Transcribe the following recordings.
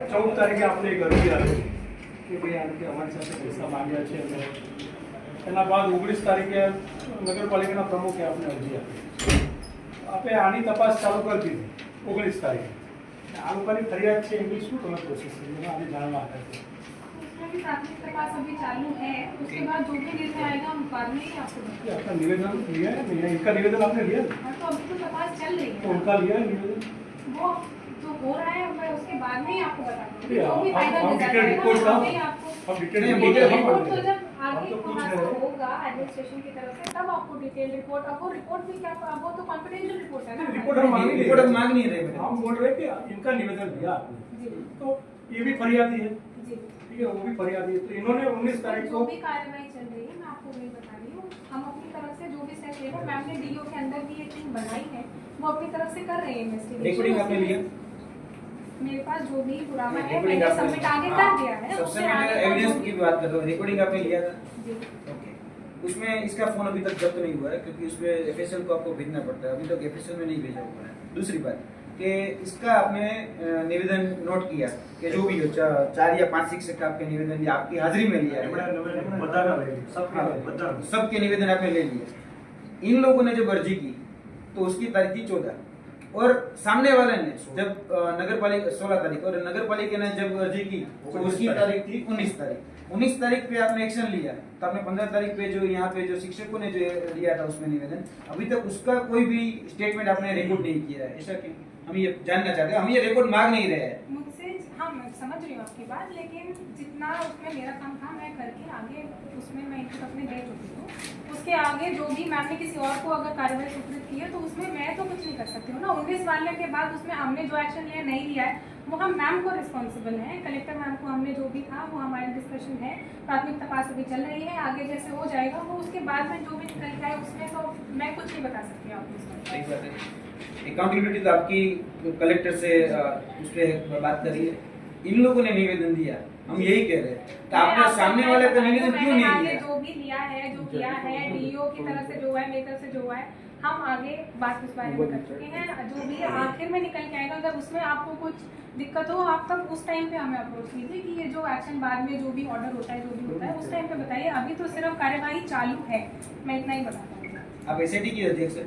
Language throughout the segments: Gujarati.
ચૌદ તારીખે આપણે એક અરજી આવી કે ભાઈ આ રીતે અમારી સાથે પૈસા માંગ્યા છે અને એના બાદ ઓગણીસ તારીખે નગરપાલિકાના પ્રમુખે આપણે અરજી આપી આપણે આની તપાસ ચાલુ કરી દીધી ઓગણીસ તારીખે આ લોકોની ફરિયાદ છે એની શું તમે પ્રોસેસ કરી મને આજે જાણવા હતા उसमें भी प्राथमिक तपास अभी चालू है उसके बाद जो भी निर्णय आएगा हम बाद में ही आपको बताएंगे आपका निवेदन लिया है नहीं इनका निवेदन आपने लिया है? हाँ, तो अभी तो तपास चल रही तो है उनका लिया है निवेदन वो जो हो रहा है मैं उसके बाद में ही आपको बताऊँगी नहीं, जो भी फाइनल रिज़ल्ट आएगा आपको रिपोर्ट तो जब आगे तो रहे होगा एडमिनिस्ट्रेशन की तरफ़ से तब आपको डिटेल रिपोर्ट अब वो रिपोर्ट भी क्या वो तो कॉन्फिडेंशियल रिपोर्ट है ना? रिपोर्ट हम मांग रिपोर्ट हम मांग नहीं रहे। हम बोल रहे कि इनका निवेदन लिया आपने। तो ये भी फरियादी है। ठीक है वो भी फरियादी है। तो इन्होंने उन्नीस तारीख जो को भी कार्रवाई चल रही है मैं आपको वही बता रही हूँ। हम अपनी तरफ़ से जो भी सेट मैम ने डीओ के अंदर भी ये टीम बनाई है वो अपनी तरफ़ से कर रही है रिकॉर्डिंग आपने लिया? इन्वेस्टिगेशन मेरे पास जो भी पुराना है रिकॉर्डिंग आपने लिया था? उसमें इसका फ़ोन अभी तक जब्त नहीं हुआ है क्योंकि उसमें को आपको भेजना पड़ता है। अभी तक में नहीं भेजा हुआ है। दूसरी बात कि इसका आपने निवेदन नोट किया कि जो भी हो चार या पाँच शिक्षक आपके निवेदन आपकी हाजिरी में लिया हाँ। सबके निवेदन आपने ले लिया इन लोगों ने जब अर्जी की तो उसकी तारीख थी चौदह। और सामने वाले ने जब अ, नगर पालिका सोलह तारीख और नगर पालिका ने जब अर्जी की तो उसकी तारीख थी उन्नीस तारीख उन्नीस तारीख पे आपने एक्शन लिया तो आपने पंद्रह तारीख पे जो यहाँ पे जो शिक्षकों ने जो लिया था उसमें निवेदन अभी तक उसका कोई भी स्टेटमेंट आपने रिकॉर्ड नहीं किया है ऐसा क्यों हम ये जानना चाहते हैं हम ये रिकॉर्ड मांग नहीं रहे हैं मुझसे हाँ मैं समझ रही हूँ आपकी बात, लेकिन जितना उसमें मेरा काम था, मैं करके आगे उसमें मैं इनपुट अपने दे चुकी हूँ। उसके आगे जो भी मैम ने किसी और को अगर कार्रवाई स्वीकृत की है तो उसमें मैं तो कुछ नहीं कर सकती हूँ ना। उन्नीस वाले के बाद उसमें हमने जो एक्शन लिया, नहीं लिया है, वो हम मैम को रिस्पॉन्सिबल है। कलेक्टर मैम को हमने जो भी था, वो हमारे डिस्कशन है। प्राथमिक तपास अभी चल रही है, आगे जैसे हो जाएगा, वो उसके बाद में जो भी निकल जाए उसमें तो मैं कुछ नहीं बता सकती आपको है। अकाउंटेबिलिटी तो आपकी कलेक्टर से उस पर बात करी है। इन लोगों ने निवेदन दिया। हम यही कह रहे हैं। तो आपने सामने वाले का निवेदन क्यों नहीं दिया? जो भी लिया है जो किया है डीओ की तरफ़ से जो है मेरी तरफ़ से जो है हम आगे बात उस बारे में कर चुके हैं। जो भी आखिर में निकल के आएगा अगर उसमें आपको कुछ दिक्कत हो आप तब उस टाइम पे हमें अप्रोच कीजिए कि ये जो एक्शन बाद में जो भी ऑर्डर होता है जो भी होता है उस टाइम पे बताइए। अभी तो सिर्फ़ कार्यवाही चालू है। मैं इतना ही बता पाऊँगी आप एसआईटी की अध्यक्ष है।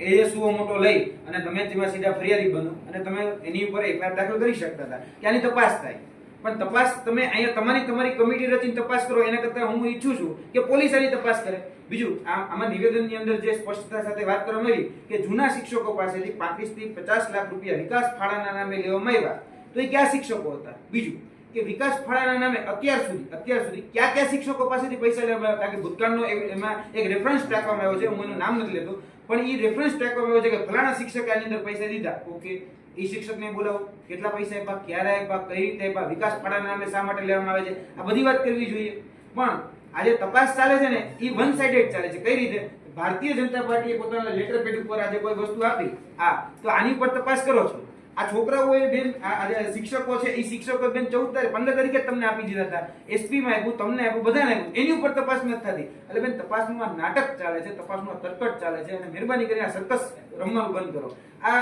એ સુઓ મોટો લઈ અને તમે તેમાં સીધા ફરિયાદી બનો. અને તમે એની ઉપર એફઆઈઆર દાખલ કરી શકતા હતા. કે આની તપાસ થાય. પણ તપાસ તમે અહીંયા તમારી તમારી કમિટી રચીને તપાસ કરો, એના કરતાં હું ઈચ્છું છું કે પોલીસ આની તપાસ કરે. બીજું, આ આમાં નિવેદનની અંદર જે સ્પષ્ટતા સાથે વાત કરવામાં આવી કે જૂના શિક્ષકો પાસેથી પાંત્રીસથી પચાસ લાખ રૂપિયા વિકાસ ફાળાના નામે લેવામાં આવ્યા. તો એ કયા શિક્ષકો હતા? બીજું કે વિકાસ ફળાના નામે અત્યાર સુધી અત્યાર સુધી કયા કયા શિક્ષકો પાસેથી પૈસા લેવામાં આવ્યા? કારણ કે ભૂતકાળનો એમાં એક રેફરન્સ ટાંકવામાં આવ્યો છે, હું એનું નામ નથી લેતો. પણ એ રેફરન્સ ટાંકવામાં આવ્યો છે કે ફલાણા શિક્ષકે આની અંદર પૈસા દીધા. ઓકે એ શિક્ષકને બોલાવો. કેટલા પૈસા આપ્યા? ક્યારે આપ્યા? કઈ રીતે આપ્યા? વિકાસ ફળાના નામે શા માટે લેવામાં આવે છે? આ બધી વાત કરવી જોઈએ. પણ આજે તપાસ ચાલે છે ને એ વન સાઇડેડ ચાલે છે. કઈ રીતે? ભારતીય જનતા પાર્ટીએ પોતાના લેટર પેડ ઉપર આજે કોઈ વસ્તુ આપી? હા, તો આની પર તપાસ કરો છો. આ છોકરાઓએ બેન, આ આ શિક્ષકો છે એ શિક્ષકો બેન ચૌદ તારીખ, પંદર તારીખે તમને આપી દીધા હતા. એસપી માં આપ્યું, તમને આપ્યું, બધાને આપ્યું. એની ઉપર તપાસ નથી થતી. એટલે બેન તપાસમાં નાટક ચાલે છે, તપાસમાં તરકટ ચાલે છે અને મહેરબાની કરીને આ સરકસ રમવાનું બંધ કરો. આ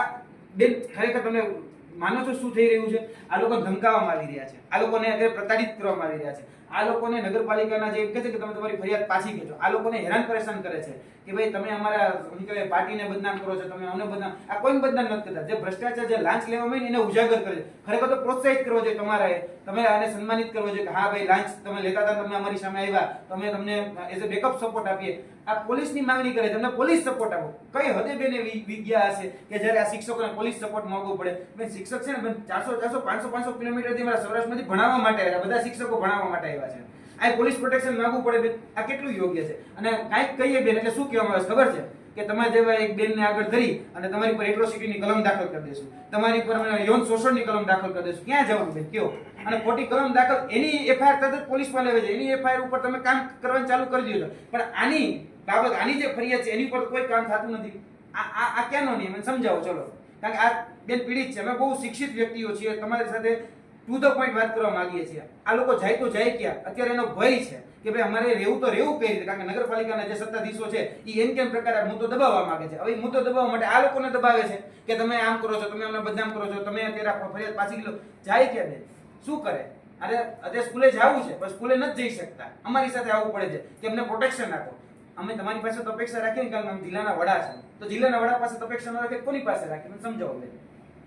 બેન ખરેખર તમે માનો છો શું થઈ રહ્યું છે? આ લોકો ધમકાવવામાં આવી રહ્યા છે. આ લોકોને અત્યારે પ્રતાડિત કરવામાં આવી રહ્યા છે. આ લોકોને નગરપાલિકાના જે એમ કહે છે કે તમે તમારી ફરિયાદ પાછી ખેંચો. આ લોકોને હેરાન પરેશાન કરે છે. કે ભાઈ તમે અમારા શું કહેવાય, પાર્ટીને બદનામ કરો છો, તમે અમને બદનામ, આ કોઈ બદનામ નથી કરતા. જે ભ્રષ્ટાચાર, જે લાંચ લેવામાં આવે એને ઉજાગર કરે છે. ખરેખર તો પ્રોત્સાહિત કરવો જોઈએ તમારે તમે આને સન્માનિત કરવો જોઈએ કે હા ભાઈ, લાંચ તમે લેતા હતા, તમે અમારી સામે આવ્યા. તમે તમને એઝ અ બેકઅપ સપોર્ટ આપીએ. આ પોલીસની માંગણી કરે તમને પોલીસ સપોર્ટ આપો. કઈ હદે બેને વિજ્ઞા હશે કે જ્યારે આ શિક્ષકોને પોલીસ સપોર્ટ માંગવો પડે? બેન શિક્ષક છે ને ચારસો ચારસો, પાંચસો પાંચસો કિલોમીટરથી મારા સૌરાષ્ટ્રમાંથી ભણાવવા માટે આવ્યા બધા શિક્ષકો ભણાવવા માટે આવ્યા છે. આ પોલીસ પ્રોટેક્શન માંગવું પડે આ કેટલું યોગ્ય છે? અને કાંઈક કહીએ બેન, એટલે શું કહેવામાં આવે ખબર છે કે તમારા જેવા એક બેનને આગળ ધરી અને તમારી પર એટ્રોસિટીની કલમ દાખલ કરી દેશું. તમારી પર યૌન શોષણની કલમ દાખલ કરી દેશું. ક્યાં જવાનું બેન? કયો? અને ખોટી કલમ દાખલ, એની એફઆઈઆર તરત પોલીસમાં લેવે છે. એની એફઆઈઆર ઉપર તમે કામ કરવાનું ચાલુ કરી દીધું પણ આની બાબત, આની જે ફરિયાદ છે, એની ઉપર કોઈ કામ થતું નથી. આ આ ક્યાંનો નિયમ? સમજાવો, ચલો. કારણ કે આ બેન પીડિત છે. અમે બહુ શિક્ષિત વ્યક્તિઓ છીએ. તમારી સાથે ટુ ધ પોઈન્ટ વાત કરવા માંગીએ છીએ. આ લોકો જાય તો જાય ક્યાં? અત્યારે એનો ભય છે કે ભાઈ અમારે રહેવું તો રહેવું કઈ રીતે કારણ કે નગરપાલિકાના જે સત્તાધીશો છે એ એમ કેમ પ્રકારે મુદ્દો દબાવવા માંગે છે? હવે મુદ્દો દબાવવા માટે આ લોકોને દબાવે છે કે તમે આમ કરો છો, તમે અમને બદનામ કરો છો, તમે અત્યારે ફરિયાદ પાછી લો. જાય ક્યાં બેન? શું કરે? અરે અત્યારે સ્કૂલે જવું છે, પણ સ્કૂલે નથી જઈ શકતા. અમારી સાથે આવવું પડે છે કે અમને પ્રોટેક્શન આપો. અમે તમારી પાસે તો અપેક્ષા રાખીએ કારણ કે જિલ્લાના વડા છે. તો જિલ્લાના વડા પાસે તો અપેક્ષા ન રાખે કોની પાસે રાખીને સમજાવો બેન.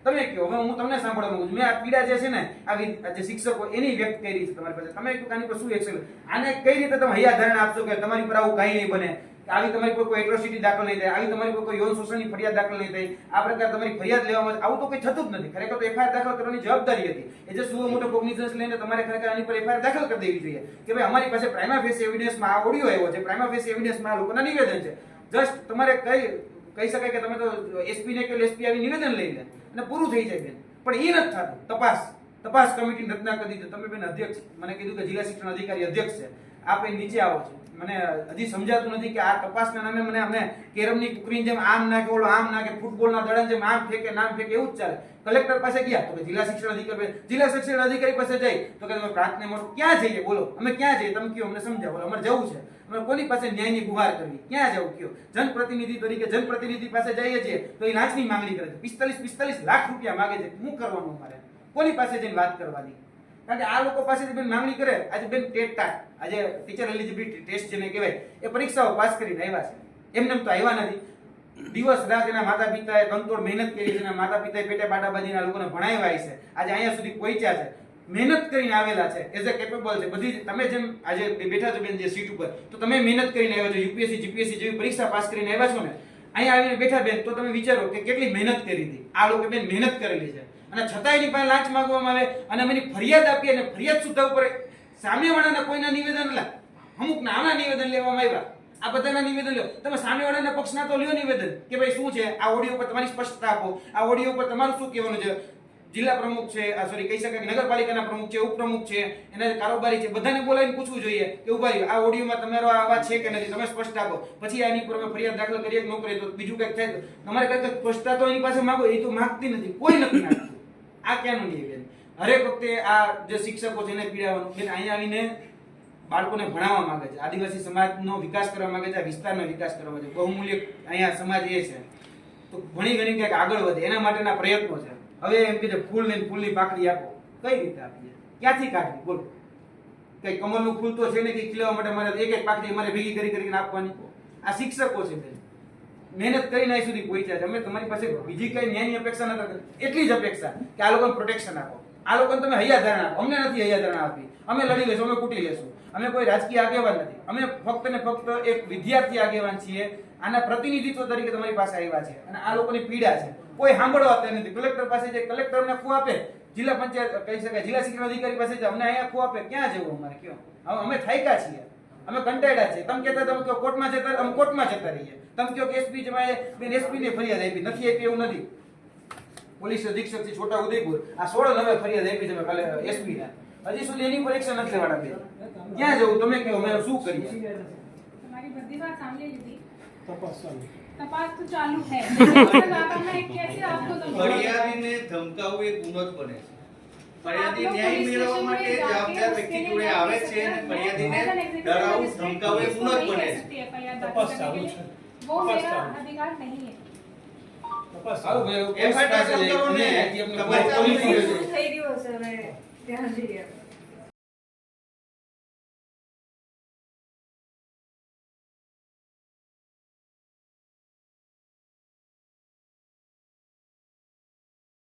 તમે કહો, હવે હું તમને સાંભળવા માંગુ છું. મેં આ પીડા જે છે ને આ આ જે શિક્ષકો, એની વ્યક્ત કરી છે તમારી પાસે. તમે આની પર શું એક્શન આને કઈ રીતે તમે હૈયા ધારણા આપશો કે તમારી પર આવું કાંઈ નહીં બને? આવી તમારી પર કોઈ એટ્રોસિટી દાખલ નહીં થાય, આવી તમારી પર કોઈ યૌન શોષણની ફરિયાદ દાખલ નહીં થાય. આ પ્રકાર તમારી ફરિયાદ લેવામાં આવું તો કંઈ થતું જ નથી. ખરેખર તો એફઆઈઆર દાખલ કરવાની જવાબદારી હતી. એ જે સુઓ મોટો કોગ્નિઝન્સ લઈને તમારે ખરેખર આની પર એફઆઈઆર દાખલ કરી દેવી જોઈએ. કે ભાઈ, અમારી પાસે પ્રાઇમા ફેસ એવિડન્સમાં આ ઓડિયો આવ્યો છે. પ્રાઇમા ફેસ એવિડન્સમાં આ લોકોના નિવેદન છે. જસ્ટ તમારે કઈ, કહી શકાય કે તમે તો એસપી ને કે એસપી આવી નિવેદન લઈ લે. અને પૂરું થઈ જાય બેન. પણ એ નથી થતું. તપાસ. તપાસ કમિટી રચના કરી દીધી તમે બેન અધ્યક્ષ મને કીધું કે જિલ્લા શિક્ષણ અધિકારી અધ્યક્ષ છે. આપણે નીચે આવો છો. મને હજી સમજાતું નથી કે આ તપાસના નામે મને અમે કેરમની કુકરીની જેમ આમ નાખે, ઓલો આમ નાખે, ફૂટબોલના દડાની જેમ આમ ફેંકે, નામ ફેંકે, એવું જ ચાલે. કલેક્ટર પાસે ગયા તો કે જિલ્લા શિક્ષણ અધિકારી જિલ્લા શિક્ષણ અધિકારી પાસે જઈ તો કે તમે પ્રાર્થના મોટું ક્યાં જઈએ? બોલો. અમે ક્યાં જઈએ? તમે કયો? અમને સમજાવો. અમારે જવું છે. અમે કોની પાસે ન્યાયની ગુહાર કરવી? ક્યાં જવું? કયો? જનપ્રતિનિધિ તરીકે જનપ્રતિનિધિ પાસે જઈએ છીએ તો એ લાંચની માંગણી કરે છે. પિસ્તાલીસ પિસ્તાલીસ લાખ રૂપિયા માંગે છે. શું કરવાનું અમારે? કોની પાસે જઈને વાત કરવાની? કારણ કે આ લોકો પાસેથી બેન માંગણી કરે, આજે બેન ટેટ ટાટ આજે ટીચર એલિજિબિલિટી ટેસ્ટ જેને કહેવાય, એ પરીક્ષાઓ પાસ કરીને આવ્યા છે. એમને એમ તો આવ્યા નથી. દિવસ રાત એના માતા પિતાએ કંતોડ મહેનત કરી છે એના માતા પિતાએ પેટે બાટાબાજીના લોકોને ભણાવ્યા છે. આજે અહીંયા સુધી પહોંચ્યા છે. મહેનત કરીને આવેલા છે. એઝ અ કેપેબલ છે. બધી તમે જેમ આજે બેઠા છો બેન જે સીટ ઉપર, તો તમે મહેનત કરીને આવ્યા છો. યુપીએસસી જીપીએસસી જેવી પરીક્ષા પાસ કરીને આવ્યા છો ને, અહીંયા આવીને બેઠા બેન, તો તમે વિચારો કે કેટલી મહેનત કરી હતી. આ લોકો બેન મહેનત કરેલી છે. અને છતાં એની પાસે લાંચ માંગવામાં આવે અને અમે ફરિયાદ આપીએ અને ફરિયાદ સુધા ઉપર સામેવાળાના કોઈના નિવેદન લા અમુક નાના નિવેદન લેવામાં આવ્યા. આ બધાના નિવેદન લ્યો. તમે સામેવાળાના પક્ષના તો લ્યો નિવેદન કે ભાઈ શું છે? આ ઓડિયો પર તમારી સ્પષ્ટતા આપો. આ ઓડિયો પર તમારું શું કહેવાનું છે? જિલ્લા પ્રમુખ છે, આ સોરી કહી શકાય નગરપાલિકાના પ્રમુખ છે, ઉપપ્રમુખ છે, એના કારોબારી છે, બધાને બોલાવીને પૂછવું જોઈએ કે ઊભા રહ્યો. આ ઓડિયોમાં તમારો આ અવાજ છે કે નથી? તમે સ્પષ્ટ આપો. પછી આની પર અમે ફરિયાદ દાખલ કરીએ કે ન કરીએ તો બીજું કંઈક થાય તો. તમારે કંઈક સ્પષ્ટતા તો એની પાસે માગો, એ તો માગતી નથી. કોઈ નથી માંગતું. આ ક્યાંનું નિવેદન હરેક વખતે આ જે શિક્ષકો છે એને પીડાવાનું. બેન, અહીંયા આવીને બાળકોને ભણાવવા માંગે છે. આદિવાસી સમાજનો વિકાસ કરવા માંગે છે, આ વિસ્તારનો વિકાસ કરવા છે. બહુમૂલ્ય અહીંયા સમાજ એ છે. તો ઘણી ઘણી ક્યાંક આગળ વધે. એના માટેના પ્રયત્નો છે. હવે એમ કે ફૂલ ને ફૂલની પાકડી આપો. કઈ રીતે આપીએ? ક્યાંથી કાઢવી? બોલો. કઈ કમળનું ફૂલ તો છે ને કે ખીલવા માટે મારે એક એક પાકડી મારે ભેગી કરી કરીને આપવાની? આ શિક્ષકો છે બેન. મહેનત કરીને અહીં સુધી પહોંચ્યા છે. અમે તમારી પાસે બીજી કઈ ન્યાયની અપેક્ષા ન કરતા એટલી જ અપેક્ષા કે આ લોકોને પ્રોટેક્શન આપો. આ લોકોને તમે હૈયા ધારણા આપો. અમને નથી હૈયાધારણા આપી. અમે લડી લેશું, અમે કૂટી લેશું. અમે કોઈ રાજકીય આગેવાન નથી. અમે ફક્ત ને ફક્ત એક વિદ્યાર્થી આગેવાન છીએ. આના પ્રતિનિધિત્વ તરીકે તમારી પાસે આવ્યા છે. અને આ લોકોની પીડા છે. કોઈ સાંભળવા તૈયાર નથી. કલેક્ટર પાસે જે કલેક્ટર અમને ખુ આપે. જિલ્લા પંચાયત કહી શકાય. જિલ્લા શિક્ષણ અધિકારી પાસે અમને અહીંયા ખુ આપે. ક્યાં જવું અમારે? કયો? અમે થાયકા છીએ. અમે કંટાળ્યા છીએ. તમે કહેતા તમે કહો કોર્ટમાં જતા અમે કોર્ટમાં જતા રહીએ. તમે કહો કે એસપી જમાએ બેન એસપીને ફરિયાદ આપી. નથી આપી એવું નથી. પોલીસ અધિક્ષકથી છોટા ઉદયપુર. આ સોળ નવે ફરિયાદ આપી તમે કાલે એસપી ના હજી સુધી એની પરીક્ષા નથી લેવાના બે ક્યાં જવું? તમે કહો અમે શું કરીએ? તમારી બધી વાત સાંભળી લીધી. તપાસ તપાસ તો ચાલુ છે. ફરિયાદીને ધમકાવવું એ ગુનો જ બને છે. ફરિયાદી ન્યાય મેળવવા માટે જવાબદાર વ્યક્તિ જોડે આવે છે અને ફરિયાદીને ડરાવું ધમકાવવું ગુનો બને છે. તપાસ ચાલુ છે. વો મેરા અધિકાર નહીં હે. તપાસ ચાલુ એફઆઈઆર દાખલ ને તમને પોલીસ થઈ રહ્યો છે હવે ધ્યાન દઈએ.